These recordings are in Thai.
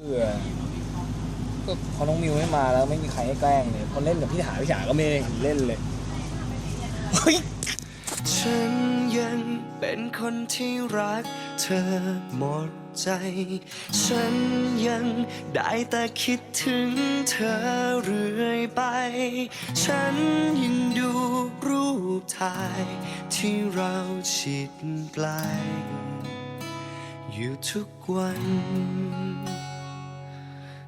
เพื่อก็พอน้องมิวไม่มาแล้วไม่มีใครให้แกล้งเลยพอเล่นกับพี่ถาพี่ถาก็ไม่ได้เห็นเล่นเลยเฮ้ยฉันยังเป็นคนที่รักเธอหมดใจ ฉันยังได้แต่คิดถึงเธอเรื่อยไป ฉันยังดูรูปถ่ายที่เราชิดไกล อยู่ทุกวัน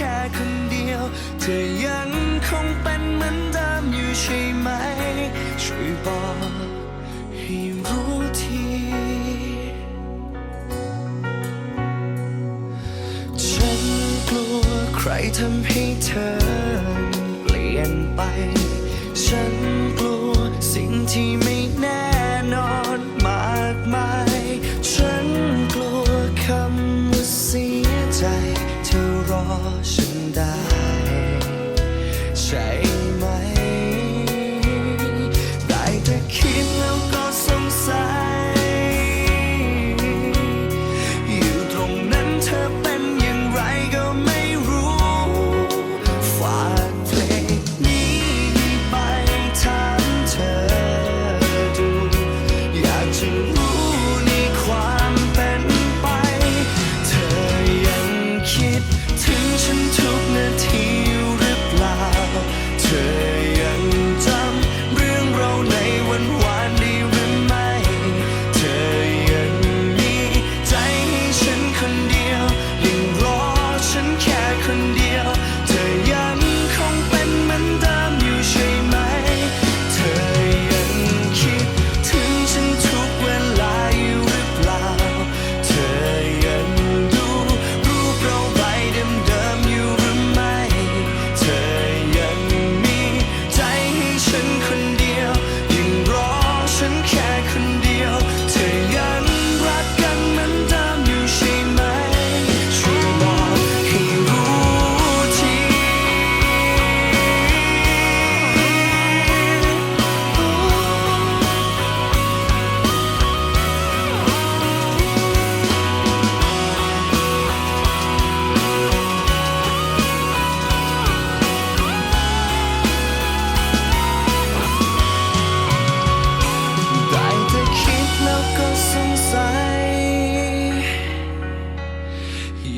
ค่คนเดียว เธอยังคงเป็นเหมือนเดิมอยู่ใช่ไหม ช่วยบอกให้รู้ทีฉันกลัวใครทำให้เธอเปลี่ยนไป ฉัน เธอรอฉันได้ ใช่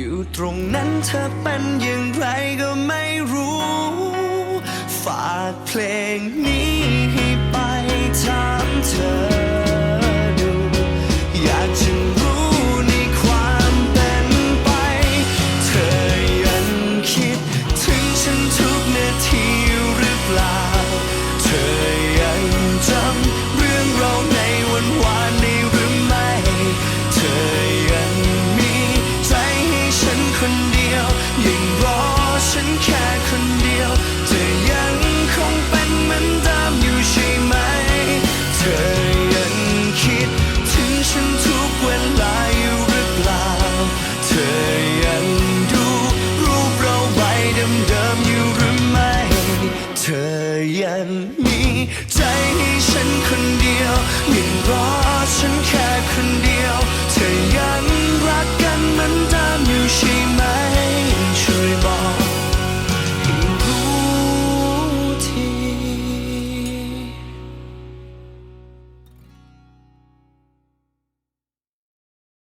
อยู่ตรงนั้นเธอเป็นอย่างไรก็ไม่รู้ ฝากเพลงนี้ให้ไป